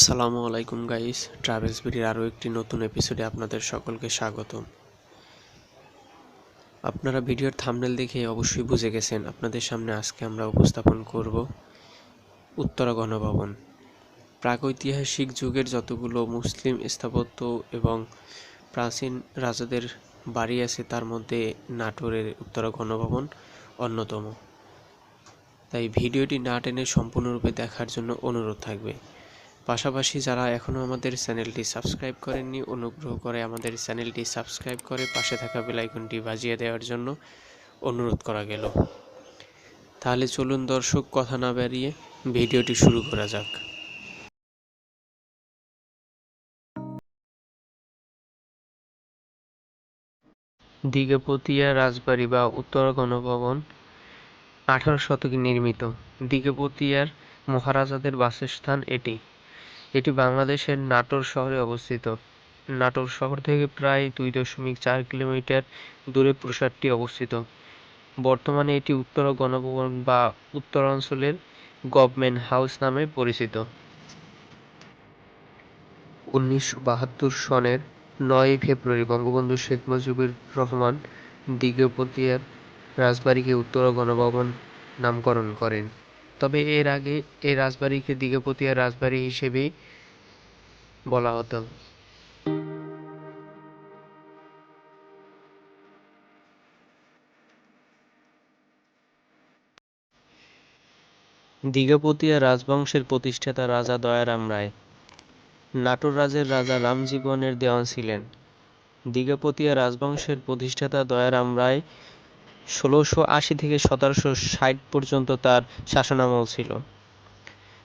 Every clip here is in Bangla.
আসসালামু আলাইকুম গাইস ট্রাভেলস বিডির আরও একটি নতুন এপিসোডে আপনাদের সকলকে স্বাগতম। আপনারা ভিডিওর থামনেল দেখে অবশ্যই বুঝে গেছেন আপনাদের সামনে আজকে আমরা উপস্থাপন করব উত্তরা গণভবন। প্রাগৈতিহাসিক যুগের যতগুলো মুসলিম স্থাপত্য এবং প্রাচীন রাজাদের বাড়ি আছে, তার মধ্যে নাটোরের উত্তরা গণভবন অন্যতম। তাই ভিডিওটি না টেনে সম্পূর্ণরূপে দেখার জন্য অনুরোধ থাকবে। পাশাপাশি যারা এখনও আমাদের চ্যানেলটি সাবস্ক্রাইব করেননি, অনুগ্রহ করে আমাদের চ্যানেলটি সাবস্ক্রাইব করে পাশে থাকা বেলাইকনটি বাজিয়ে দেওয়ার জন্য অনুরোধ করা গেল। তাহলে চলুন দর্শক, কথা না বাড়িয়ে ভিডিওটি শুরু করা যাক। দিগপতিয়া রাজবাড়ি বা উত্তর গণভবন আঠারো শতকে নির্মিত। দিগপতিয়ার মহারাজাদের বাসস্থান এটি। এটি বাংলাদেশের নাটোর শহরে অবস্থিত। নাটোর শহর থেকে প্রায় দুই দশমিক চার কিলোমিটার দূরে প্রাসাদটি অবস্থিত। বর্তমানে এটি উত্তর গণভবন বা উত্তরাঞ্চলের গভর্নমেন্ট হাউস নামে পরিচিত। উনিশশো বাহাত্তর সনের নয়ই ফেব্রুয়ারি বঙ্গবন্ধু শেখ মুজিবুর রহমান দিগপতিয়ার রাজবাড়িকে উত্তর গণভবন নামকরণ করেন। তবে এর আগে এই রাজবাড়িকে দিগপতিয়া রাজবাড়ি হিসেবেই বলা হতো। দিগপতিয়া রাজবংশের প্রতিষ্ঠাতা রাজা দয়ারাম রায়। নাটোর রাজের রাজা রামজীবনের দেওয়ান ছিলেন। দিঘাপতিয়া রাজবংশের প্রতিষ্ঠাতা দয়ারাম রায় ষোলোশো আশি থেকে সতেরোশো ষাট পর্যন্ত তার শাসনামল ছিল।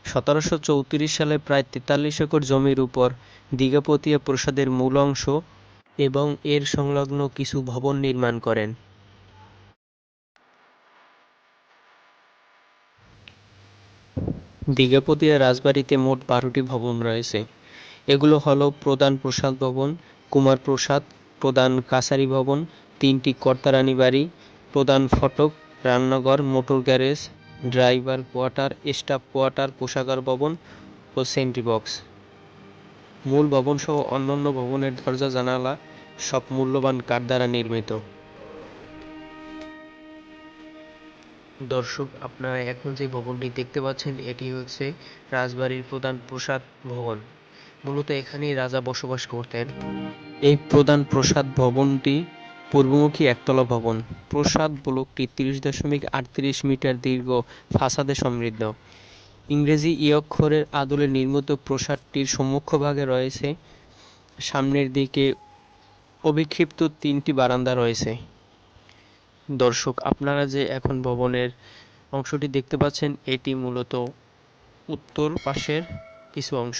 সতেরোশো চৌত্রিশ সালে প্রায় তেতাল্লিশ একর জমির উপর দিঘাপতিয়া প্রাসাদের মূল অংশ এবং এর সংলগ্ন কিছু ভবন নির্মাণ করেন। দিঘাপতিয়া রাজবাড়িতে মোট বারোটি ভবন রয়েছে। এগুলো হলো প্রধান প্রসাদ ভবন, কুমার প্রসাদ, প্রধান কাছারি ভবন, তিনটি কর্তারানী বাড়ি প্রধান ফটক, রান্নাঘর, motor garage, driver quarter, staff quarter, কোষাগার ভবন ও সেন্ট্রি বক্স। মূল ভবনসহ অন্যান্য ভবনের দরজা, জানালা সব মূল্যবান কাঠ দ্বারা নির্মিত। দর্শক, আপনারা এখন যে ভবনটি দেখতে পাচ্ছেন, এটি হচ্ছে রাজবাড়ির প্রধান প্রসাদ ভবন। মূলত এখানেই রাজা বসবাস করতেন। এই প্রধান প্রসাদ ভবনটি পূর্বমুখী একতলা ভবন। প্রসাদ ব্লকটি তিরিশ দশমিক আটত্রিশ মিটার দীর্ঘ, ফাসাদে সমৃদ্ধ। ইংরেজি ই অক্ষরের আদলে নির্মিত প্রাসাদটির সম্মুখভাগে রয়েছে, সামনের দিকে অবিক্ষিপ্ত তিনটি বারান্দা রয়েছে। দর্শক, আপনারা যে এখন ভবনের অংশটি দেখতে পাচ্ছেন, এটি মূলত উত্তর পাশের কিছু অংশ।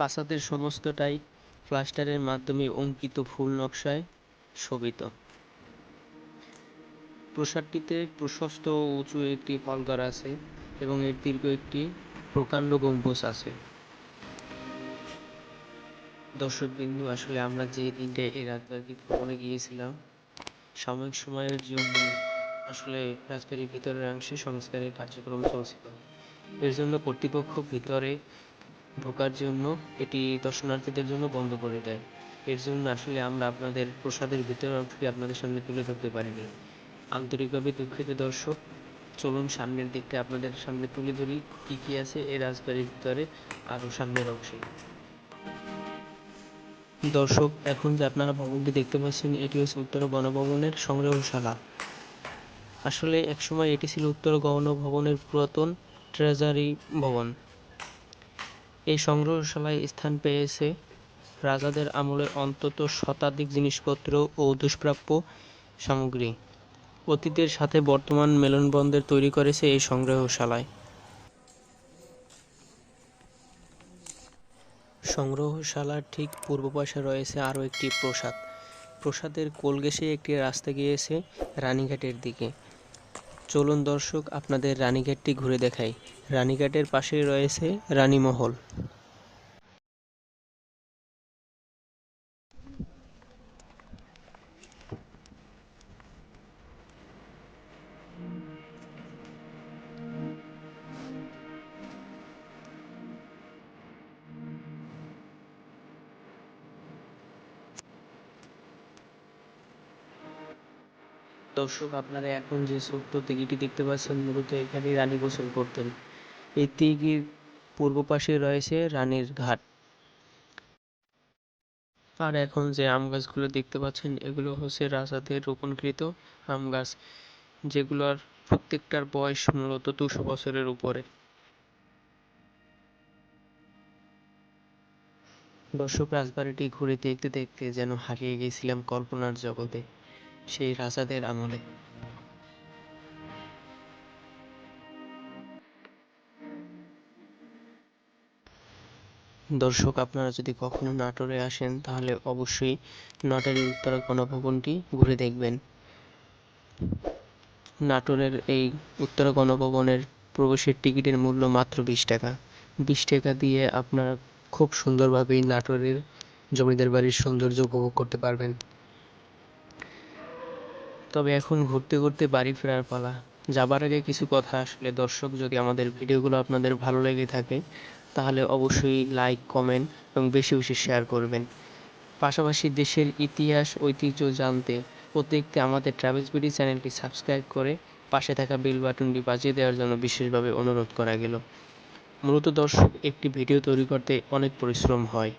ফাসাদের সমস্তটাই প্লাস্টারের মাধ্যমে অঙ্কিত ফুল নকশায় শোভিত। প্রাসাদটিতে প্রশস্ত উঁচু একটি হলঘর আছে এবং এর দীর্ঘ একটি প্রকাণ্ড গম্বুজ আছে। দর্শকবিন্দু, আসলে আমরা যে দিনটা এই রাজবাড়ি ভ্রমণে গিয়েছিলাম, সাময়িক সময়ের জন্য আসলে রাজবাড়ির ভিতরের অংশে সংস্কারের কার্যক্রম চলছিল। এর জন্য কর্তৃপক্ষ ভিতরে ঢোকার জন্য, এটি দর্শনার্থীদের জন্য বন্ধ করে দেয়। এর জন্য আসলে আমরা আপনাদের প্রসাদের ভিতরের অংশটি আপনাদের সামনে তুলে ধরতে পারিনি। আন্তরিকভাবে দুঃখিত দর্শক, চলুন সামনের দিকটা আপনাদের সামনে তুলে ধরি। কি কি আছে এই রাজবাড়ির ভিতরে আরও সামনের অংশে? দর্শক, এখন যে আপনারা ভবনটি দেখতে পাচ্ছেন, এটি হচ্ছে উত্তর গণভবনের সংগ্রহশালা। আসলে একসময় এটি ছিল উত্তর গণভবনের পুরাতন ট্রেজারি ভবন। এই সংগ্রহশালায় স্থান পেয়েছে রাজাদের আমলের অন্তত শতাধিক জিনিসপত্র ও দুষ্প্রাপ্য সামগ্রী। অতীতের সাথে বর্তমান মেলনবন্ধের তৈরি করেছে এই সংগ্রহশালায়। সংগ্রহশালার ঠিক পূর্ব পাশে রয়েছে আরও একটি প্রসাদ। প্রসাদের কোল ঘেঁষে একটি রাস্তা গিয়েছে রানীঘাটের দিকে। চলুন দর্শক, আপনাদের রানীঘাটটি ঘুরে দেখাই। রানীঘাটের পাশেই রয়েছে রানীমহল। দর্শক, আপনারা এখন যে ছোট্ট দিঘিটি দেখতে পাচ্ছেন, মূলত এখানেই রানী গোসল করতেন। এই দিঘির পূর্ব পাশে রয়েছে রানীর ঘাট। আর এখন যে আম গাছগুলো দেখতে পাচ্ছেন, এগুলো হচ্ছে রাজাদের রোপণকৃত আম গাছ, যেগুলোর প্রত্যেকটার বয়স মূলত দুশো বছরের উপরে। দর্শক, রাজবাড়িটি ঘুরে দেখতে দেখতে যেন হারিয়ে গেছিলাম কল্পনার জগতে। সেই রাজাদের আমলে। দর্শক, আপনারা যদি কখনো নাটোরে আসেন, তাহলে অবশ্যই নাটোরের উত্তরা গণভবনটি ঘুরে দেখবেন। নাটোরের এই উত্তরা গণভবনের প্রবেশের টিকিটের মূল্য মাত্র বিশ টাকা। বিশ টাকা দিয়ে আপনারা খুব সুন্দরভাবেই নাটোরের জমিদার বাড়ির সৌন্দর্য উপভোগ করতে পারবেন। তবে এখন ঘুরতে ঘুরতে বাড়ি ফেরার পালা। যাবার আগে কিছু কথা আসলে দর্শক, যদি আমাদের ভিডিওগুলো আপনাদের ভালো লেগে থাকে, তাহলে অবশ্যই লাইক কমেন্ট এবং বেশি বেশি শেয়ার করবেন। পাশাপাশি দেশের ইতিহাস, ঐতিহ্য জানতে প্রত্যেকটি আমাদের ট্রাভেলস বিডি চ্যানেলটি সাবস্ক্রাইব করে পাশে থাকা বেল বাটনটি বাজিয়ে দেওয়ার জন্য বিশেষভাবে অনুরোধ করা গেল। মূলত দর্শক, একটি ভিডিও তৈরি করতে অনেক পরিশ্রম হয়।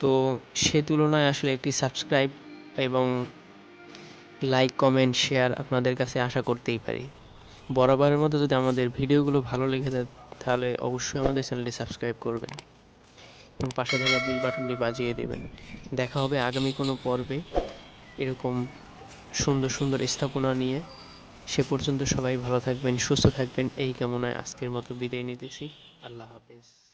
তো সে তুলনায় আসলে একটি সাবস্ক্রাইব এবং লাইক কমেন্ট শেয়ার আপনাদের কাছে আশা করতেই পারি। বরাবরের মতো যদি আমাদের ভিডিওগুলো ভালো লেগে যায়, তাহলে অবশ্যই আমাদের চ্যানেলটি সাবস্ক্রাইব করবেন। এবং পাশে থাকা বিল বাটনটি বাজিয়ে দেবেন। দেখা হবে আগামী কোনো পর্বে এরকম সুন্দর সুন্দর স্থাপনা নিয়ে। সে পর্যন্ত সবাই ভালো থাকবেন, সুস্থ থাকবেন। এই কামনায় আজকের মতো বিদায় নিতেছি। আল্লাহ হাফেজ।